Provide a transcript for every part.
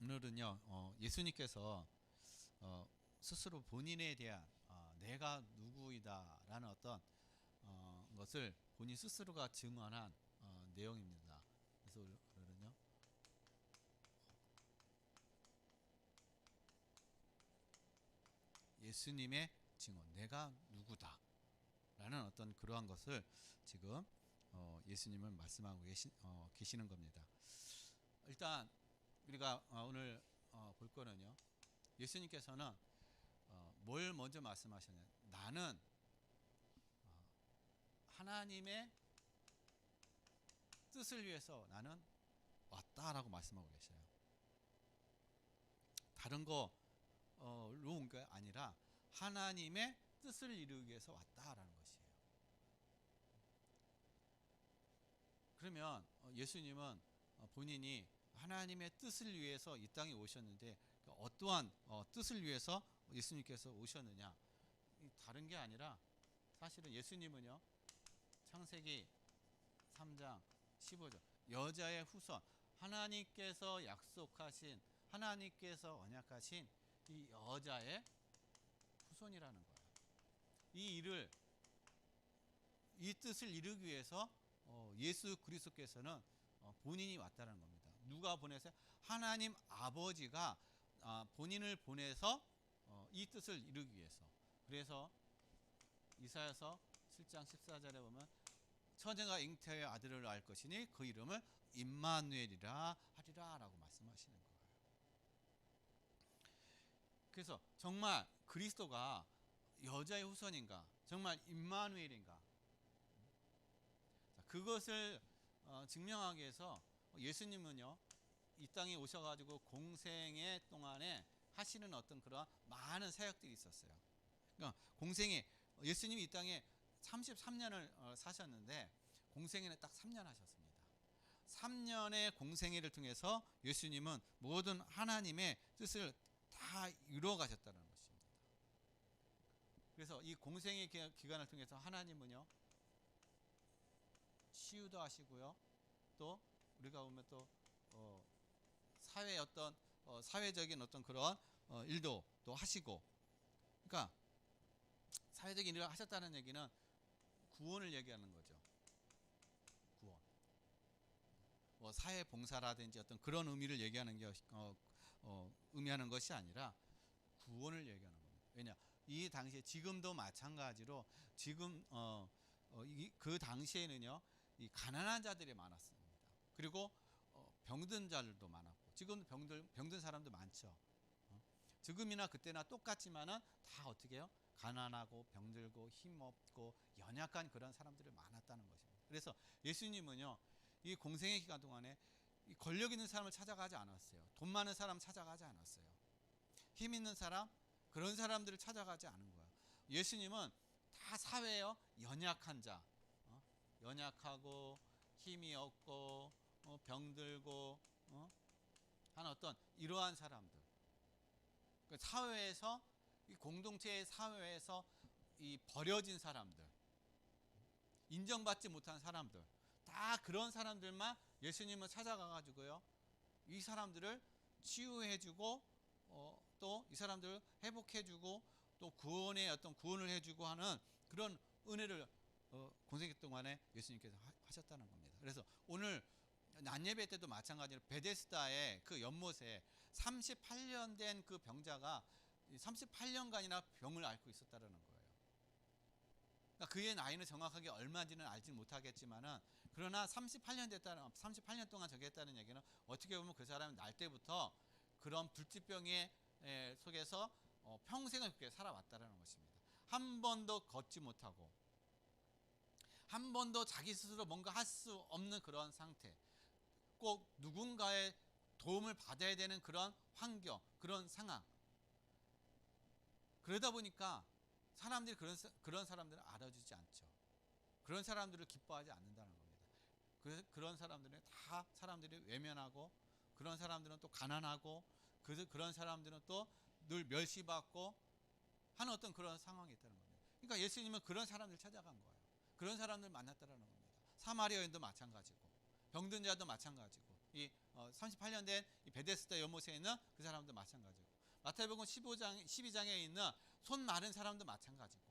오늘은요 어, 예수님께서 어, 스스로 본인에 대한 어, 내가 누구이다라는 어떤 어, 것을 본인 스스로가 증언한 어, 내용입니다. 그래서 오늘은요 예수님의 증언, 내가 누구다라는 어떤 그러한 것을 지금 어, 예수님은 말씀하고 계시, 어, 계시는 겁니다. 일단 우리가 어, 오늘 어, 볼 거는요. 예수님께서는 어, 뭘 먼저 말씀하셨냐? 나는 어, 하나님의 뜻을 위해서 나는 왔다라고 말씀하고 계셔요. 다른 거로 온게 아니라 하나님의 뜻을 이루기 위해서 왔다라는 것이에요. 그러면 어, 예수님은 어, 본인이 하나님의 뜻을 위해서 이 땅에 오셨는데 그 어떠한 어, 뜻을 위해서 예수님께서 오셨느냐? 이 다른 게 아니라 사실은 예수님은요 창세기 3장 15절 여자의 후손 하나님께서 약속하신 하나님께서 언약하신 이 여자의 후손이라는 거예요. 이 일을 이 뜻을 이루기 위해서 어, 예수 그리스도께서는 어, 본인이 왔다는 겁니다. 누가 보내서 하나님 아버지가 아, 본인을 보내서 어, 이 뜻을 이루기 위해서. 그래서 이사야서 7장 14절에 보면 처녀가 잉태의 아들을 낳을 것이니 그 이름을 임마누엘이라 하리라라고 말씀하시는 거예요. 그래서 정말 그리스도가 여자의 후손인가? 정말 임마누엘인가? 자, 그것을 어, 증명하기 위해서 예수님은요 이 땅에 오셔가지고 공생의 동안에 하시는 어떤 그런 많은 사역들이 있었어요. 그러니까 공생에 예수님이 이 땅에 33년을 어, 사셨는데 공생에는 딱 3년 하셨습니다. 3년의 공생애를 통해서 예수님은 모든 하나님의 뜻을 다 이루어 가셨다는 것입니다. 그래서 이 공생의 기- 기간을 통해서 하나님은요 치유도 하시고요. 또 우리가 보면 또 어, 사회 어떤 어, 사회적인 어떤 그런 어, 일도 또 하시고, 그러니까 사회적인 일을 하셨다는 얘기는 구원을 얘기하는 거죠. 구원. 뭐 사회 봉사라든지 어떤 그런 의미를 얘기하는 게 어, 어, 의미하는 것이 아니라 구원을 얘기하는 겁니다. 왜냐 이 당시에 지금도 마찬가지로 지금 어, 어, 이, 그 당시에는요 이 가난한 자들이 많았습니다. 그리고 어, 병든 자들도 많았고 지금 병들 병든 사람도 많죠. 어? 지금이나 그때나 똑같지만은 다 어떻게 해요? 가난하고 병들고 힘없고 연약한 그런 사람들이 많았다는 것입니다. 그래서 예수님은요 이 공생의 기간 동안에 이 권력 있는 사람을 찾아가지 않았어요. 돈 많은 사람 찾아가지 않았어요. 힘 있는 사람 그런 사람들을 찾아가지 않은 거예요. 예수님은 다 사회요 연약한 자, 어? 연약하고 힘이 없고 어, 병들고 어? 한 어떤 이러한 사람들. 그 사회에서 이 공동체의 사회에서 이 버려진 사람들, 인정받지 못한 사람들, 다 그런 사람들만 예수님은 찾아가 가지고요. 이 사람들을 치유해주고 어, 또이 사람들을 회복해주고 또 구원의 어떤 구원을 해주고 하는 그런 은혜를 어, 공생기 동안에 예수님께서 하- 하셨다는 겁니다. 그래서 오늘 낮 예배 때도 마찬가지로 베데스다의 그 연못에 38년 된 그 병자가 38년간이나 병을 앓고 있었다는 거예요. 그러니까 그의 나이는 정확하게 얼마인지는 알지 못하겠지만은 그러나 38년 됐다는 38년 동안 저기 했다는 얘기는 어떻게 보면 그 사람이 날 때부터 그런 불치병의 에, 속에서 어, 평생을 그렇게 살아왔다는 것입니다. 한 번도 걷지 못하고 한 번도 자기 스스로 뭔가 할 수 없는 그런 상태. 꼭 누군가의 도움을 받아야 되는 그런 환경, 그런 상황. 그러다 보니까 사람들이 그런 사- 그런 사람들을 알아주지 않죠. 그런 사람들을 기뻐하지 않는다는 겁니다. 그, 그런 사람들은 다 사람들이 외면하고 그런 사람들은 또 가난하고 그, 그런 사람들은 또 늘 멸시받고 하는 어떤 그런 상황이 있다는 겁니다. 그러니까 예수님은 그런 사람들 찾아간 거예요. 그런 사람들 만났다는 겁니다. 사마리아 여인도 마찬가지고 병든 자도 마찬가지고 이 어, 38년 된이 베데스다 연못에 있는 그 사람도 마찬가지고 마태복음 15장 12장에 있는 손 마른 사람도 마찬가지고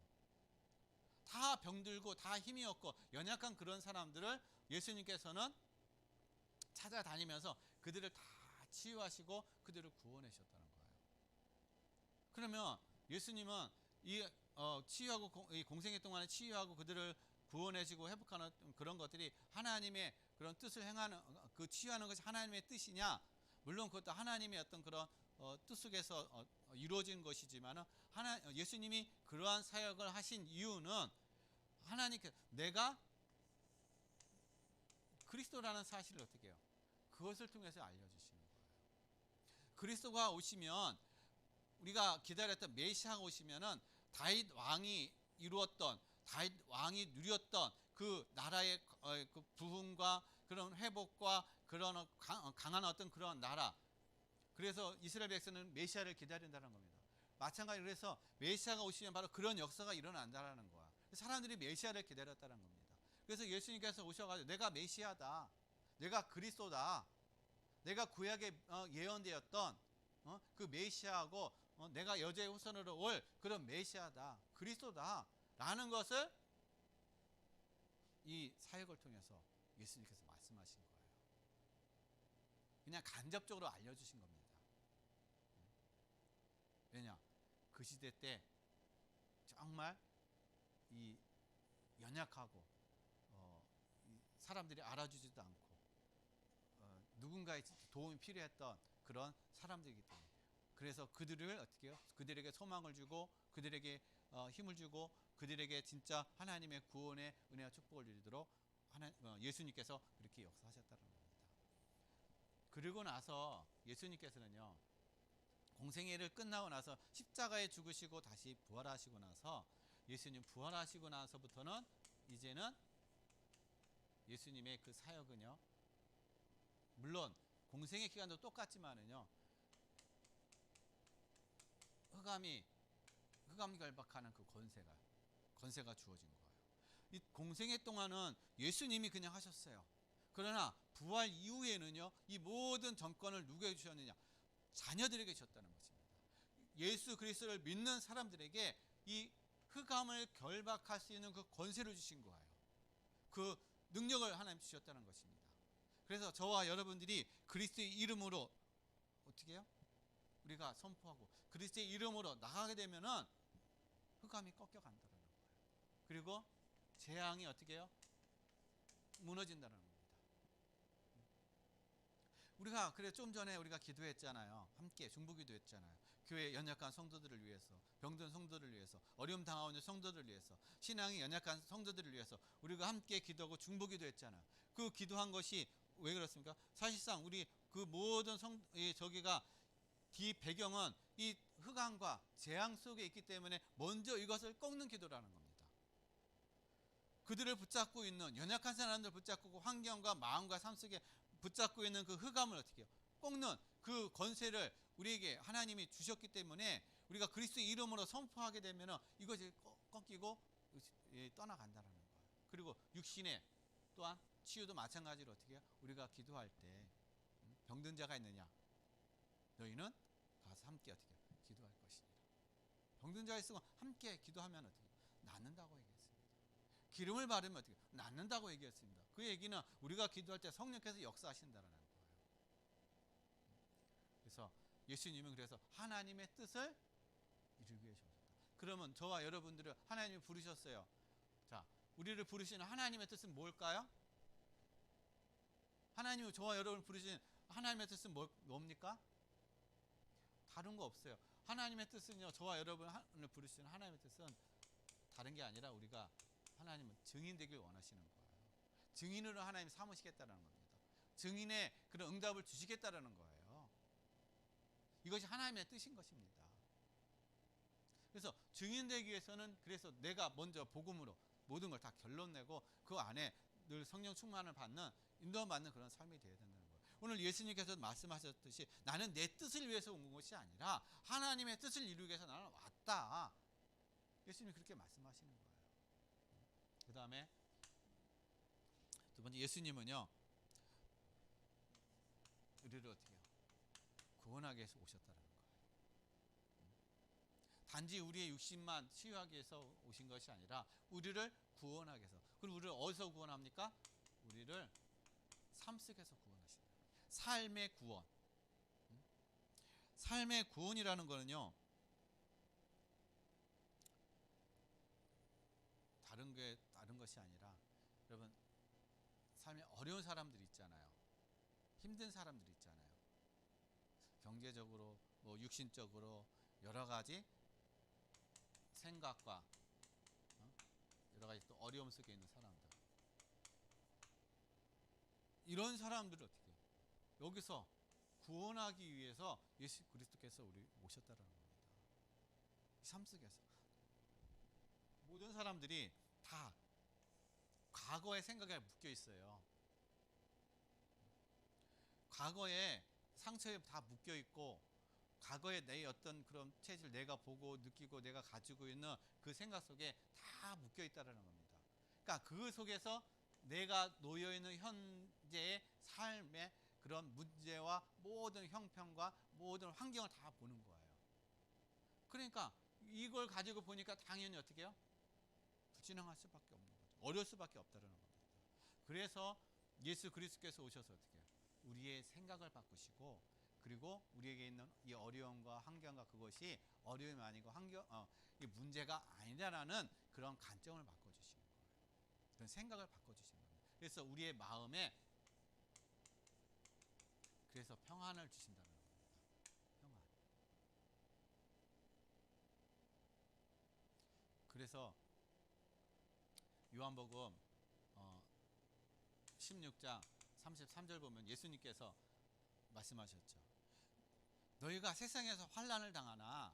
다 병들고 다 힘이 없고 연약한 그런 사람들을 예수님께서는 찾아다니면서 그들을 다 치유하시고 그들을 구원하셨다는 거예요. 그러면 예수님은 이 어, 치유하고 공, 이 공생애 동안에 치유하고 그들을 구원해주고 회복하는 그런 것들이 하나님의 그런 뜻을 행하는 어, 그 치유하는 것이 하나님의 뜻이냐? 물론 그것도 하나님의 어떤 그런 어, 뜻 속에서 어, 이루어진 것이지만은 하나 예수님이 그러한 사역을 하신 이유는 하나님께 내가 그리스도라는 사실을 어떻게 해요? 그것을 통해서 알려주시는 거예요. 그리스도가 오시면 우리가 기다렸던 메시아가 오시면은 다윗 왕이 이루었던 다윗 왕이 누렸던 그 나라의 어, 그 부흥과 그런 회복과 그런 어, 강한 어떤 그런 나라 그래서 이스라엘 백성은 메시아를 기다린다는 겁니다. 마찬가지로 그래서 메시아가 오시면 바로 그런 역사가 일어난다라는 거야. 사람들이 메시아를 기다렸다는 겁니다. 그래서 예수님께서 오셔가지고 내가 메시아다, 내가 그리스도다, 내가 구약에 어, 예언되었던 그 메시아하고 내가 여자의 후손으로 올 그런 메시아다, 그리스도다 라는 것을 이 사역을 통해서 예수님께서 말씀하신 거예요. 그냥 간접적으로 알려주신 겁니다. 왜냐? 그 시대 때 정말 이 연약하고 어, 이 사람들이 알아주지도 않고 어, 누군가의 도움이 필요했던 그런 사람들이기 때문에 그래서 그들을 어떻게 해요? 그들에게 소망을 주고 그들에게 어, 힘을 주고 그들에게 진짜 하나님의 구원의 은혜와 축복을 주도록 하나, 어, 예수님께서 그렇게 역사하셨다는 겁니다. 그리고 나서 예수님께서는요 공생애를 끝나고 나서 십자가에 죽으시고 다시 부활하시고 나서 예수님 부활하시고 나서부터는 이제는 예수님의 그 사역은요 물론 공생의 기간도 똑같지만은요 흑암이 흑암 결박하는 그 권세가 권세가 주어진 거예요. 이 공생애 동안은 예수님이 그냥 하셨어요. 그러나 부활 이후에는요 이 모든 정권을 누구에게 주셨느냐 자녀들에게 주셨다는 것입니다. 예수 그리스도를 믿는 사람들에게 이 흑암을 결박할 수 있는 그 권세를 주신 거예요. 그 능력을 하나님 주셨다는 것입니다. 그래서 저와 여러분들이 그리스도의 이름으로 어떻게 해요? 우리가 선포하고 그리스도의 이름으로 나가게 되면은 흑암이 꺾여 간다는 거예요. 그리고 재앙이 어떻게 해요? 무너진다는 겁니다. 우리가 그래 좀 전에 우리가 기도했잖아요. 함께 중보 기도했잖아요. 교회 연약한 성도들을 위해서, 병든 성도들을 위해서, 어려움 당하고 있는 성도들을 위해서, 신앙이 연약한 성도들을 위해서 우리가 함께 기도하고 중보 기도했잖아요. 그 기도한 것이 왜 그렇습니까? 사실상 우리 그 모든 성 저기가 뒤 배경은 이 흑암과 재앙 속에 있기 때문에 먼저 이것을 꺾는 기도라는 겁니다. 그들을 붙잡고 있는 연약한 사람들 붙잡고 환경과 마음과 삶 속에 붙잡고 있는 그 흑암을 어떻게 해요? 꺾는 그 권세를 우리에게 하나님이 주셨기 때문에 우리가 그리스도 이름으로 선포하게 되면 이것이 꺾이고 떠나간다는 거예요. 그리고 육신에 또한 치유도 마찬가지로 어떻게 해요? 우리가 기도할 때 병든 자가 있느냐? 너희는 가서 함께 어떻게 해요? 기도할 것이니라. 병든 자가 있으면 함께 기도하면 어떻게 낫는다고 얘기했습니다. 기름을 바르면 어떻게 낫는다고 얘기했습니다. 그 얘기는 우리가 기도할 때 성령께서 역사하신다는 거예요. 그래서 예수님은 그래서 하나님의 뜻을 이루기 위해 오셨다. 그러면 저와 여러분들을 하나님이 부르셨어요. 자, 우리를 부르시는 하나님의 뜻은 뭘까요? 하나님이 저와 여러분을 부르시는 하나님의 뜻은 뭐, 뭡니까? 다른 거 없어요. 하나님의 뜻은요, 저와 여러분을 부르시는 하나님의 뜻은 다른 게 아니라 우리가 하나님은 증인 되길 원하시는 거예요. 증인으로 하나님 삼으시겠다는 겁니다. 증인의 그런 응답을 주시겠다는 거예요. 이것이 하나님의 뜻인 것입니다. 그래서 증인 되기 위해서는 그래서 내가 먼저 복음으로 모든 걸 다 결론 내고 그 안에 늘 성령 충만을 받는 인도받는 그런 삶이 되어야 된다는 거예요. 오늘 예수님께서 말씀하셨듯이 나는 내 뜻을 위해서 온 것이 아니라 하나님의 뜻을 이루기 위해서 나는 왔다. 예수님이 그렇게 말씀하시는 거예요. 그 다음에 두 번째 예수님은요 우리를 어떻게 해요? 구원하기 위해서 오셨다는 거예요. 단지 우리의 육신만 치유하기 위해서 오신 것이 아니라 우리를 구원하기 위해서. 그리고 우리를 어디서 구원합니까? 우리를 삶 속에서 구원하신다. 삶의 구원. 음? 삶의 구원이라는 거는요. 다른 게 것이 아니라 여러분 삶에 어려운 사람들 있잖아요. 힘든 사람들 있잖아요. 경제적으로 뭐 육신적으로 여러 가지 생각과 어? 여러 가지 또 어려움 속에 있는 사람들. 이런 사람들을 어떻게? 여기서 구원하기 위해서 예수 그리스도께서 우리 오셨다라는 겁니다. 삶 속에서 모든 사람들이 다 과거의 생각에 묶여 있어요. 과거에 상처에 다 묶여 있고 과거에 내 어떤 그런 체질 내가 보고 느끼고 내가 가지고 있는 그 생각 속에 다 묶여 있다라는 겁니다. 그러니까 그 속에서 내가 놓여 있는 현재의 삶의 그런 문제와 모든 형편과 모든 환경을 다 보는 거예요. 그러니까 이걸 가지고 보니까 당연히 어떻게 해요? 불진행할 수밖에 없는. 어려울 수밖에 없다는 겁니다. 그래서 예수 그리스도께서 오셔서 어떻게 해요? 우리의 생각을 바꾸시고 그리고 우리에게 있는 이 어려움과 환경과 그것이 어려움이 아니고 환경 어, 이 문제가 아니다라는 그런 관점을 바꿔주시는 거예요. 그런 생각을 바꿔주시는 겁니다. 그래서 우리의 마음에 그래서 평안을 주신다는 겁니다. 평안. 그래서 요한복음 어, 16장 33절 보면 예수님께서 말씀하셨죠. 너희가 세상에서 환란을 당하나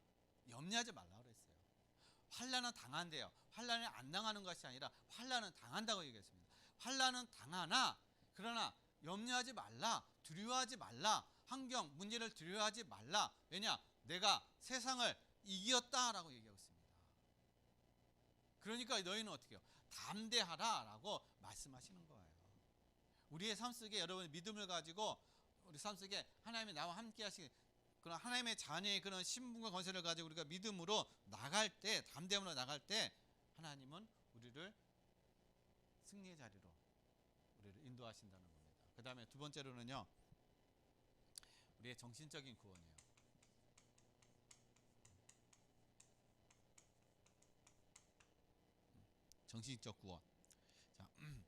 염려하지 말라 그랬어요. 환란은 당한대요. 환란을 안 당하는 것이 아니라 환란은 당한다고 얘기했습니다. 환란은 당하나 그러나 염려하지 말라. 두려워하지 말라. 환경 문제를 두려워하지 말라. 왜냐? 내가 세상을 이겼다라고 얘기하고 있습니다. 그러니까 너희는 어떻게 해요? 담대하라라고 말씀하시는 거예요. 우리의 삶 속에 여러분 믿음을 가지고 우리 삶 속에 하나님이 나와 함께 하시 그런 하나님의 자녀의 그런 신분과 건설을 가지고 우리가 믿음으로 나갈 때 담대함으로 나갈 때 하나님은 우리를 승리의 자리로 우리를 인도하신다는 겁니다. 그 다음에 두 번째로는요 우리의 정신적인 구원이에요. 정신적 구원. 자,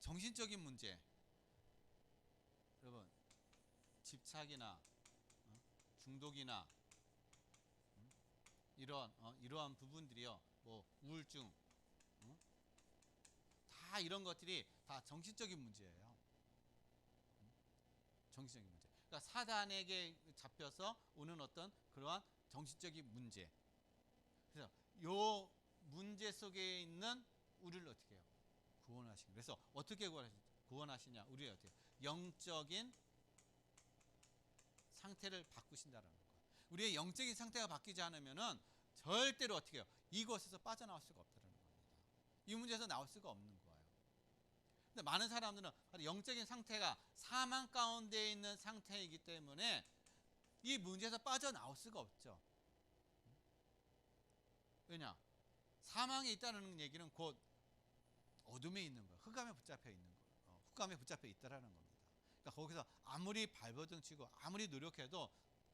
정신적인 문제. 여러분 집착이나 어? 중독이나 음? 이런 어, 이러한 부분들이요, 뭐 우울증, 어? 다 이런 것들이 다 정신적인 문제예요. 음? 정신적인 문제. 그러니까 사단에게 잡혀서 오는 어떤 그러한 정신적인 문제. 그래서 요 문제 속에 있는 우리를 어떻게 해요? 구원하시고 그래서 어떻게 구원하시냐? 우리를 어떻게 영적인 상태를 바꾸신다는 거예요. 우리의 영적인 상태가 바뀌지 않으면은 절대로 어떻게 해요? 이것에서 빠져나올 수가 없다는 겁니다. 이 문제에서 나올 수가 없는 거예요. 근데 많은 사람들은 영적인 상태가 사망 가운데 있는 상태이기 때문에 이 문제에서 빠져나올 수가 없죠. 왜냐? 사망에 있다는 얘기는 곧 어둠에 있는 거예요. 흑암에 붙잡혀 있는 거예요. 어, 흑암에 붙잡혀 있다라는 겁니다. 그러니까 거기서 아무리 발버둥 치고 아무리 노력해도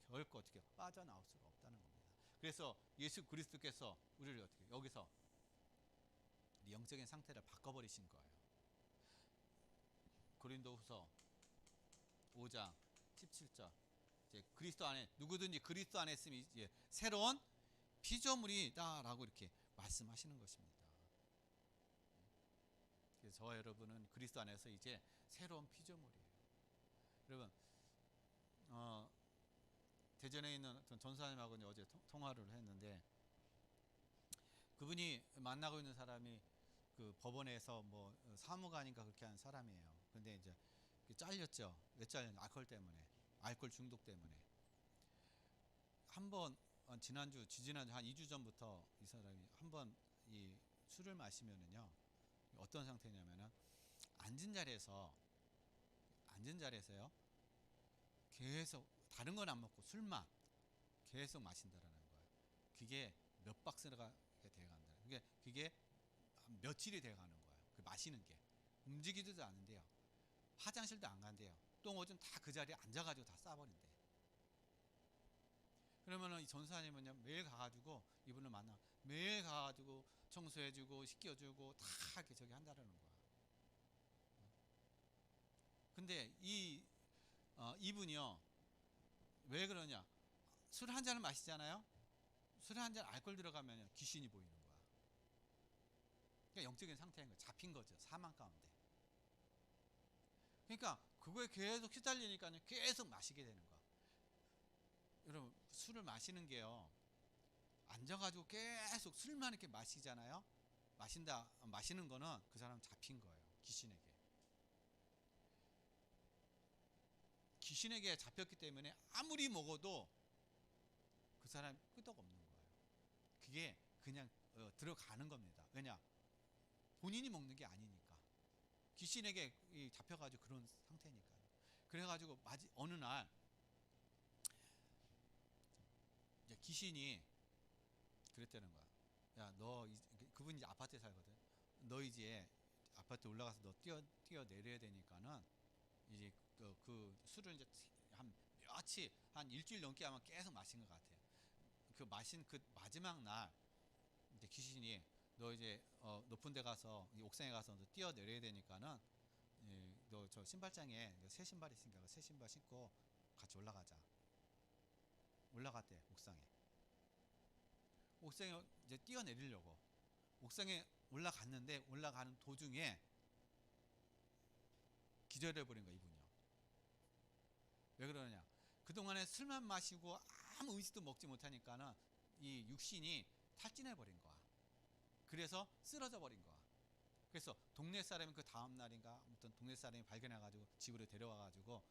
결코 어떻게 빠져나올 수가 없다는 겁니다. 그래서 예수 그리스도께서 우리를 어떻게 여기서 영적인 상태를 바꿔버리신 거예요. 고린도후서 5장 17절 이제 그리스도 안에 누구든지 그리스도 안에 있으면 이제 새로운 피조물이다라고 이렇게 말씀하시는 것입니다. 그래서 저와 여러분은 그리스도 안에서 이제 새로운 피조물이에요. 여러분, 어, 대전에 있는 어떤 전사님하고 어제 통화를 했는데 그분이 만나고 있는 사람이 그 법원에서 뭐 사무관인가 그렇게 한 사람이에요. 근데 이제 잘렸죠. 왜 잘렸냐? 알코올 때문에. 알코올 중독 때문에. 한번 어, 지난주 지지난주 한 2주 전부터 이 사람이 한번 이 술을 마시면은요. 어떤 상태냐면은 앉은 자리에서 앉은 자리에서요. 계속 다른 건 안 먹고 술만 계속 마신다라는 거예요. 그게 몇 박스가 돼간다. 그게 그게 며칠이 돼가는 거예요. 그 마시는 게 움직이지도 않는데요. 화장실도 안 간대요. 똥 오줌 다 그 자리에 앉아가지고 다 싸버린대. 그러면은 이 전사님은요 매일 가가지고 이분을 만나 매일 가가지고 청소해주고 씻겨주고 다 이렇게 저기 한다라는 거야. 근데 이 어, 이분이요 왜 그러냐? 술 한 잔을 마시잖아요. 술 한 잔 알코올 들어가면 귀신이 보이는 거야. 그러니까 영적인 상태인 거 잡힌 거죠 사망 가운데. 그러니까 그거에 계속 휘달리니까요 계속 마시게 되는 거야. 여러분 술을 마시는 게요 앉아가지고 계속 술만 이렇게 마시잖아요. 마신다 마시는 거는 그 사람 잡힌 거예요 귀신에게. 귀신에게 잡혔기 때문에 아무리 먹어도 그 사람 끄떡 없는 거예요. 그게 그냥 어, 들어가는 겁니다. 왜냐? 본인이 먹는 게 아니니까. 귀신에게 이 잡혀가지고 그런 상태니까요. 그래가지고 어느 날 이제 귀신이 그랬다는 거야. 야, 너 이- 그분이 아파트에 살거든. 너 이제 아파트 올라가서 너 뛰어 뛰어 내려야 되니까는 이제 그, 그 술을 이제 한 며칠 한 일주일 넘게 아마 계속 마신 것 같아요. 그 마신 그 마지막 날 이제 귀신이 너 이제 어, 높은 데 가서 이 옥상에 가서 너 뛰어 내려야 되니까는 너 저 신발장에 너새 신발 있으니까 그새 신발 신고 같이 올라가자. 올라갔대 옥상에. 옥상에 이제 뛰어 내리려고 옥상에 올라갔는데 올라가는 도중에 기절해 버린 거야 이분이요. 왜 그러느냐? 그 동안에 술만 마시고 아무 음식도 먹지 못하니까는 이 육신이 탈진해 버린 거야. 그래서 쓰러져 버린 거야. 그래서 동네 사람이 그 다음 날인가 아무튼 동네 사람이 발견해 가지고 집으로 데려와 가지고 어,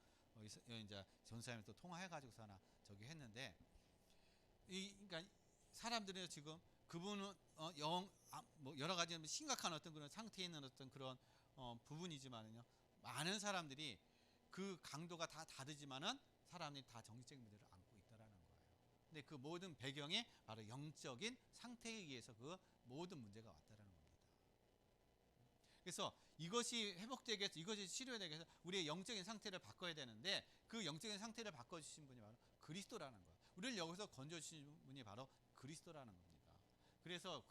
이제 전사님이 또 통화해 가지고서 하나 저기 했는데 이 그러니까 사람들은 지금 그분은 어, 영, 아, 뭐 여러 가지 심각한 어떤 그런 상태에 있는 어떤 그런 어, 부분이지만은요 많은 사람들이 그 강도가 다 다르지만은 사람들이 다 정신적인 문제를 안고 있다라는 거예요. 근데 그 모든 배경에 바로 영적인 상태에 의해서 그 모든 문제가 왔다라는 겁니다. 그래서 이것이 위해서 이것이 위해서 우리의 영적인 상태를 바꿔야 되는데 그 영적인 상태를 바꿔주신 분이 바로 그리스도라는 거예요. 우리를 여기서 건져주신 분이 바로 그리스도라는 겁니다. 그래서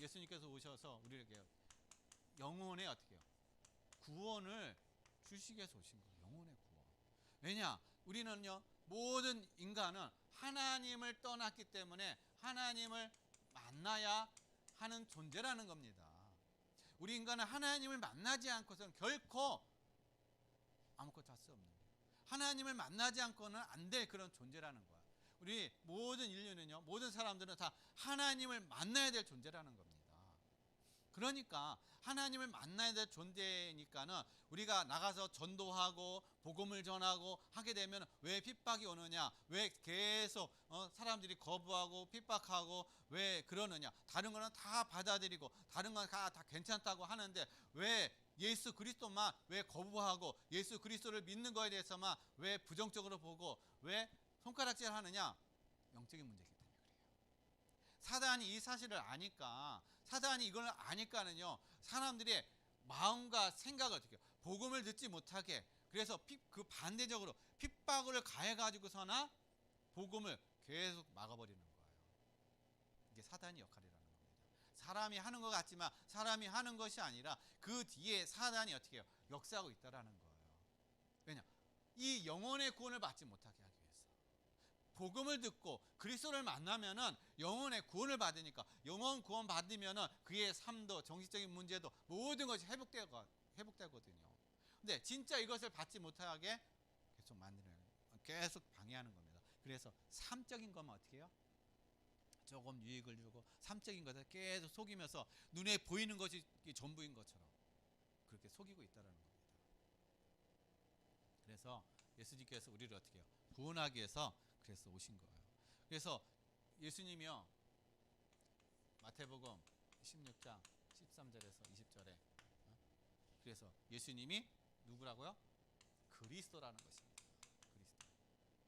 예수님께서 오셔서 우리에게 영혼의 어떻게 요 구원을 주시기 위해서 오신 거예요. 영혼의 구원. 왜냐? 우리는요 모든 인간은 하나님을 떠났기 때문에 하나님을 만나야 하는 존재라는 겁니다. 우리 인간은 하나님을 만나지 않고서는 결코 아무것도 할 수 없는 거예요. 하나님을 만나지 않고는 안 될 그런 존재라는 거야. 우리 모든 인류는요, 모든 사람들은 다 하나님을 만나야 될 존재라는 겁니다. 그러니까 하나님을 만나야 될 존재니까는 우리가 나가서 전도하고 복음을 전하고 하게 되면 왜 핍박이 오느냐? 왜 계속 어, 사람들이 거부하고 핍박하고 왜 그러느냐? 다른 거는 다 받아들이고 다른 건다 괜찮다고 하는데 왜 예수 그리스도만 왜 거부하고 예수 그리스도를 믿는 거에 대해서만 왜 부정적으로 보고 왜 손가락질 하느냐? 영적인 문제이기 때문에 그래요. 사단이 이 사실을 아니까 사단이 이걸 아니까는요 사람들의 마음과 생각을 어떻게? 복음을 듣지 못하게 그래서 핍, 그 반대적으로 핍박을 가해 가지고서나 복음을 계속 막아버리는 거예요. 이게 사단의 역할이라는 겁니다. 사람이 하는 것 같지만 사람이 하는 것이 아니라 그 뒤에 사단이 어떻게 해요? 역사하고 있다라는 거예요. 왜냐? 이 영혼의 구원을 받지 못하게. 복음을 듣고 그리스도를 만나면은 영혼의 구원을 받으니까 영혼 구원 받으면은 그의 삶도 정신적인 문제도 모든 것이 회복되고 회복되거든요. 근데 진짜 이것을 받지 못하게 계속 만드는 계속 방해하는 겁니다. 그래서 삶적인 것만 어떻게 해요? 조금 유익을 주고 삶적인 것을 계속 속이면서 눈에 보이는 것이 전부인 것처럼 그렇게 속이고 있다라는 겁니다. 그래서 예수님께서 우리를 어떻게 해요? 구원하기 위해서 그래서 오신 거예요. 그래서 예수님이요 마태복음 16장 13절에서 20절에 어? 그래서 예수님이 누구라고요? 그리스도라는 것입니다.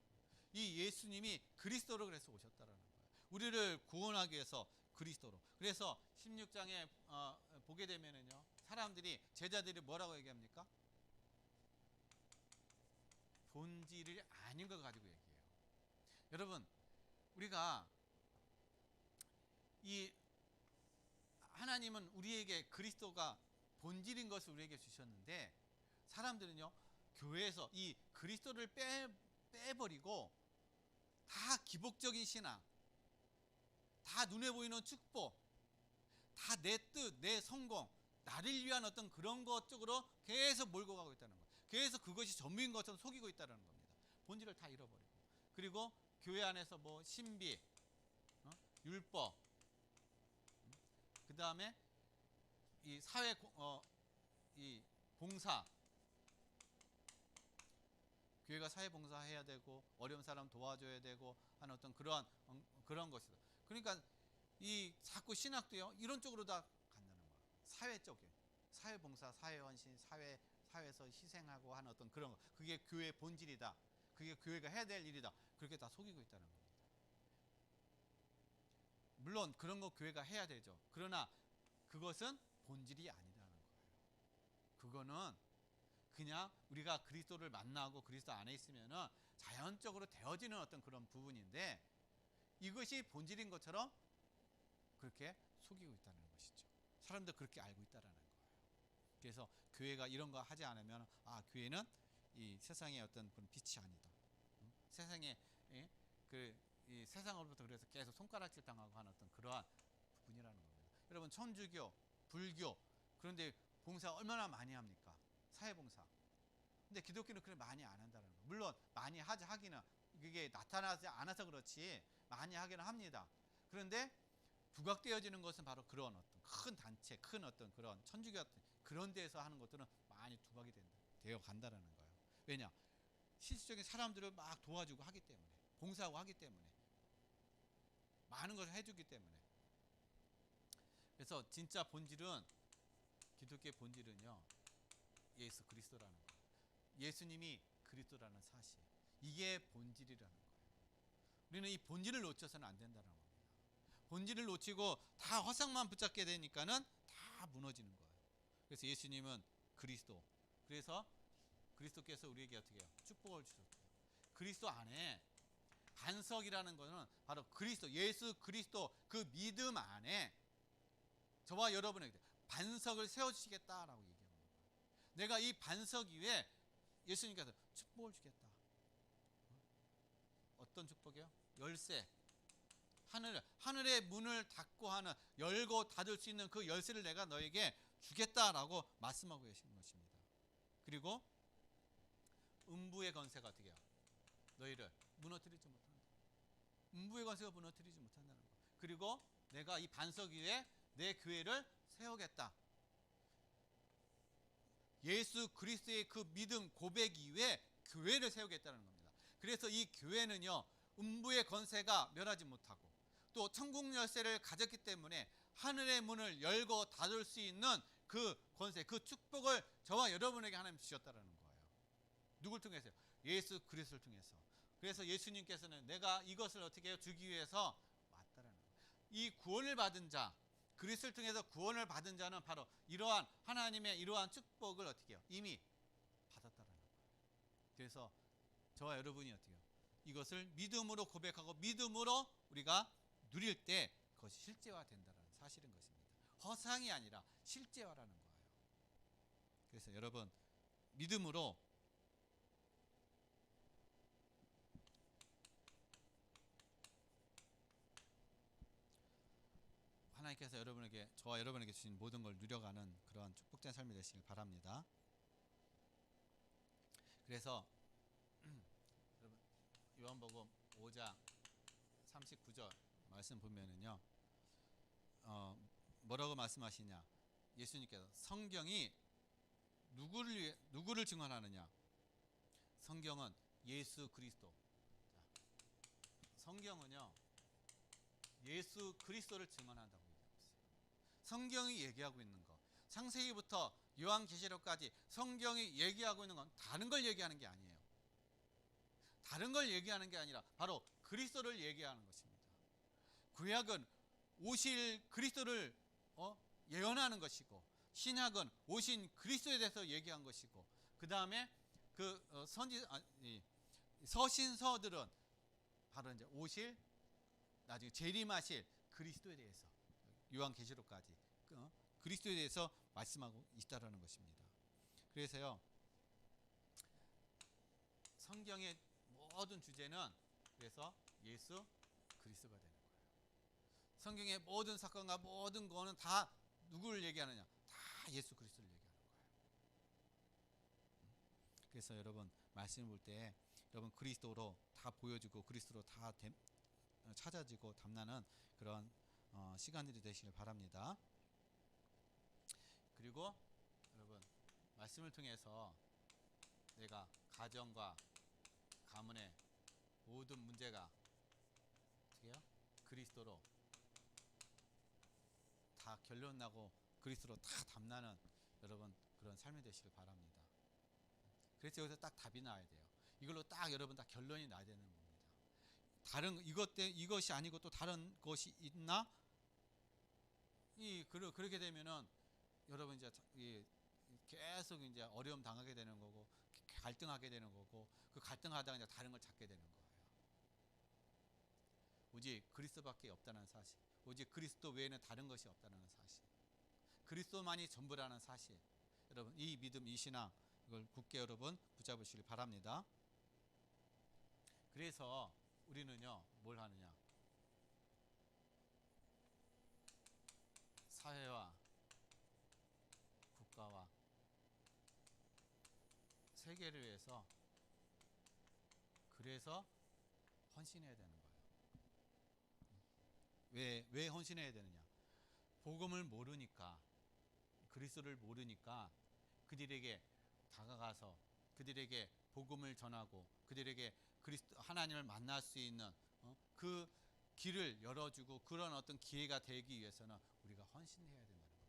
그리스도. 이 예수님이 그리스도로 그래서 오셨다라는 거예요. 우리를 구원하기 위해서 그리스도로. 그래서 16장에 어, 보게 되면은요. 사람들이 제자들이 뭐라고 얘기합니까? 본질이 아닌 걸 가지고 얘기해요. 여러분, 우리가 이 하나님은 우리에게 그리스도가 본질인 것을 우리에게 주셨는데 사람들은요 교회에서 이 그리스도를 빼 빼버리고 다 기복적인 신앙, 다 눈에 보이는 축복, 다 내 뜻, 내 성공, 나를 위한 어떤 그런 것 쪽으로 계속 몰고 가고 있다는 거예요. 계속 그것이 전부인 것처럼 속이고 있다는 겁니다. 본질을 다 잃어버리고 그리고 교회 안에서 뭐 신비, 어? 율법, 그 다음에 이 사회 고- 어, 이 봉사 교회가 사회 봉사해야 되고 어려운 사람 도와줘야 되고 하는 어떤 그러한 어, 그런 것이다. 그러니까 이 자꾸 신학도요 이런 쪽으로 다 간다는 거야. 사회 쪽에 사회 봉사, 사회 헌신, 사회 사회에서 희생하고 하는 어떤 그런 거. 그게 교회의 본질이다. 그게 교회가 해야 될 일이다. 그렇게 다 속이고 있다는 겁니다. 물론 그런 거 교회가 해야 되죠. 그러나 그것은 본질이 아니라는 거예요. 그거는 그냥 우리가 그리스도를 만나고 그리스도 안에 있으면은 자연적으로 되어지는 어떤 그런 부분인데 이것이 본질인 것처럼 그렇게 속이고 있다는 것이죠. 사람들 그렇게 알고 있다라는 거예요. 그래서 교회가 이런 거 하지 않으면 아 교회는 이 세상의 어떤 그런 빛이 아니다. 응? 세상에 예? 그이 세상으로부터 그래서 계속 손가락질 당하고 하는 어떤 그러한 부분이라는 겁니다. 여러분 천주교, 불교 그런데 봉사 얼마나 많이 합니까? 사회봉사. 근데 기독교는 그렇게 많이 안 한다는 거. 물론 많이 하지 하기는 그게 나타나지 않아서 그렇지 많이 하기는 합니다. 그런데 부각되어지는 것은 바로 그런 어떤 큰 단체, 큰 어떤 그런 천주교 같은 그런 데서 하는 것들은 많이 두각이 된다, 되어 간다라는. 왜냐? 실질적인 사람들을 막 도와주고 하기 때문에, 봉사하고 하기 때문에, 많은 것을 해주기 때문에. 그래서 진짜 본질은 기독교의 본질은요 예수 그리스도라는 거예요. 예수님이 그리스도라는 사실. 이게 본질이라는 거예요. 우리는 이 본질을 놓쳐서는 안 된다는 겁니다. 본질을 놓치고 다 허상만 붙잡게 되니까는 다 무너지는 거예요. 그래서 예수님은 그리스도. 그래서 그리스도께서 우리에게 어떻게 해요? 축복을 주셨고. 그리스도 안에 반석이라는 것은 바로 그리스도, 예수 그리스도 그 믿음 안에 저와 여러분에게 반석을 세워주시겠다라고 얘기합니다. 내가 이 반석 위에 예수님께서 축복을 주겠다. 어떤 축복이요? 열쇠. 하늘 하늘의 문을 닫고 하는 열고 닫을 수 있는 그 열쇠를 내가 너에게 주겠다라고 말씀하고 계신 것입니다. 그리고 음부의 건세가 어떻게 해요? 너희를 무너뜨리지 못한다. 음부의 건세가 무너뜨리지 못한다는 거. 그리고 내가 이 반석 위에 내 교회를 세우겠다. 예수 그리스도의 그 믿음 고백 이후에 교회를 세우겠다는 겁니다. 그래서 이 교회는요 음부의 건세가 멸하지 못하고 또 천국 열쇠를 가졌기 때문에 하늘의 문을 열고 닫을 수 있는 그 권세, 그 축복을 저와 여러분에게 하나님 주셨다라는 거예요. 누굴 통해서요? 예수 그리스도를 통해서. 그래서 예수님께서는 내가 이것을 어떻게 해요? 주기 위해서 왔다라는 거예요. 이 구원을 받은 자, 그리스도를 통해서 구원을 받은 자는 바로 이러한 하나님의 이러한 축복을 어떻게 해요? 이미 받았다라는 거예요. 그래서 저와 여러분이 어떻게 해요? 이것을 믿음으로 고백하고 믿음으로 우리가 누릴 때 그것이 실제화 된다는 사실인 것입니다. 허상이 아니라 실제화라는 거예요. 그래서 여러분 믿음으로 하나님께서 여러분에게 저와 여러분에게 주신 모든 걸 누려가는 그러한 축복된 삶이 되시길 바랍니다. 그래서 여러분 요한복음 5장 39절 말씀 보면은요. 어, 뭐라고 말씀하시냐? 예수님께서 성경이 누구를 위해, 누구를 증언하느냐? 성경은 예수 그리스도. 자, 성경은요. 예수 그리스도를 증언한다고. 성경이 얘기하고 있는 거. 창세기부터 요한계시록까지 성경이 얘기하고 있는 건 다른 걸 얘기하는 게 아니에요. 다른 걸 얘기하는 게 아니라 바로 그리스도를 얘기하는 것입니다. 구약은 오실 그리스도를 어? 예언하는 것이고 신약은 오신 그리스도에 대해서 얘기한 것이고 그 다음에 그 어, 선지 아, 이, 서신서들은 바로 이제 오실 나중에 재림하실 그리스도에 대해서 요한계시록까지 어? 그리스도에 대해서 말씀하고 있다라는 것입니다. 그래서요 성경의 모든 주제는 그래서 예수 그리스도가 되는 거예요. 성경의 모든 사건과 모든 거는 다 누구를 얘기하느냐? 다 예수 그리스도를 얘기하는 거예요. 그래서 여러분 말씀 볼 때 여러분 그리스도로 다 보여지고 그리스도로 다 됨- 어, 찾아지고 담나는 그런 어, 시간들이 되시길 바랍니다. 그리고 여러분 말씀을 통해서 내가 가정과 가문의 모든 문제가 어떻게요? 그리스도로 다 결론 나고 그리스도로 다 담나는 여러분 그런 삶이 되시길 바랍니다. 그래서 여기서 딱 답이 나야 돼요. 이걸로 딱 여러분 다 결론이 나야 되는 겁니다. 다른 이것 때 이것이 아니고 또 다른 것이 있나? 이 그러, 그렇게 되면은 여러분 이제 자- 이 계속 이제 어려움 당하게 되는 거고 갈등하게 되는 거고 그 갈등하다가 이제 다른 걸 찾게 되는 거예요. 오직 그리스도밖에 없다는 사실. 오직 그리스도 외에는 다른 것이 없다는 사실. 그리스도만이 전부라는 사실. 여러분 이 믿음 이 신앙 이걸 굳게 여러분 붙잡으시길 바랍니다. 그래서 우리는요 뭘 하느냐? 사회와 국가와 세계를 위해서 그래서 헌신해야 되는 거예요. 왜, 왜 헌신해야 되느냐? 복음을 모르니까, 그리스도를 모르니까 그들에게 다가가서 그들에게 복음을 전하고 그들에게 그리스도 하나님을 만날 수 있는 어? 그 길을 열어주고 그런 어떤 기회가 되기 위해서는 헌신해야 된다는 겁니다.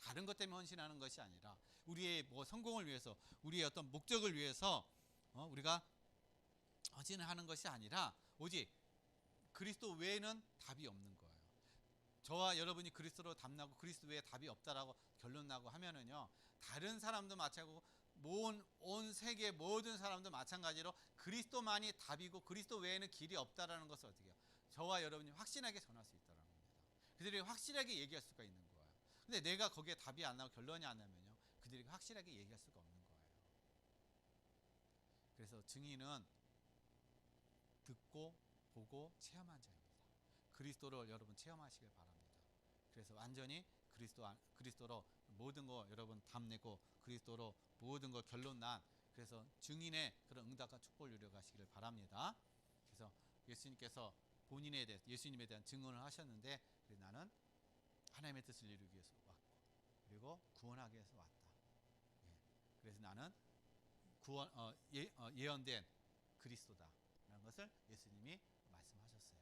다른 것 때문에 헌신하는 것이 아니라 우리의 뭐 성공을 위해서 우리의 어떤 목적을 위해서 어? 우리가 헌신을 하는 것이 아니라 오직 그리스도 외에는 답이 없는 거예요. 저와 여러분이 그리스도로 답나고 그리스도 외에 답이 없다라고 결론 나고 하면은요 다른 사람도 마찬가지고 온, 온 세계 모든 사람도 마찬가지로 그리스도만이 답이고 그리스도 외에는 길이 없다라는 것을 어떻게 해요? 저와 여러분이 확신하게 전할 수 겁니다. 그들이 확실하게 얘기할 수가 있는 거예요. 근데 내가 거기에 답이 안 나고 결론이 안 나면요 그들이 확실하게 얘기할 수가 없는 거예요. 그래서 증인은 듣고 보고 체험한 자입니다. 그리스도를 여러분 체험하시길 바랍니다. 그래서 완전히 그리스도 안- 그리스도로 모든 거 여러분 담내고 그리스도로 모든 거 결론 난 그래서 증인의 그런 응답과 축복을 누려 가시기를 바랍니다. 그래서 예수님께서 본인에 대해 예수님에 대한 증언을 하셨는데 그래서 나는 하나님의 뜻을 이루기 위해서 왔고 그리고 구원하기 위해서 왔다. 예. 그래서 나는 구원 어, 예, 어, 예언된 그리스도다라는 것을 예수님이 말씀하셨어요.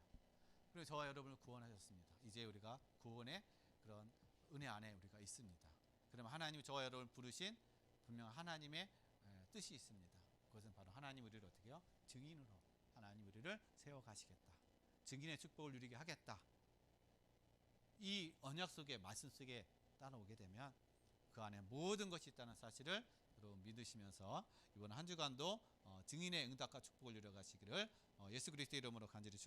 그리고 저와 여러분을 구원하셨습니다. 이제 우리가 구원의 그런 은혜 안에 우리가 있습니다. 그러면 하나님 저와 여러분을 부르신 분명 하나님의 에, 뜻이 있습니다. 그것은 바로 하나님 우리를 어떻게 요 증인으로 하나님 우리를 세워 가시겠다. 증인의 축복을 누리게 하겠다. 이 언약 속에 말씀 속에 따라오게 되면 그 안에 모든 것이 있다는 사실을 여러분 믿으시면서 이번 한 주간도 어, 증인의 응답과 축복을 누려 가시기를 어, 예수 그리스도 이름으로 간절히 축원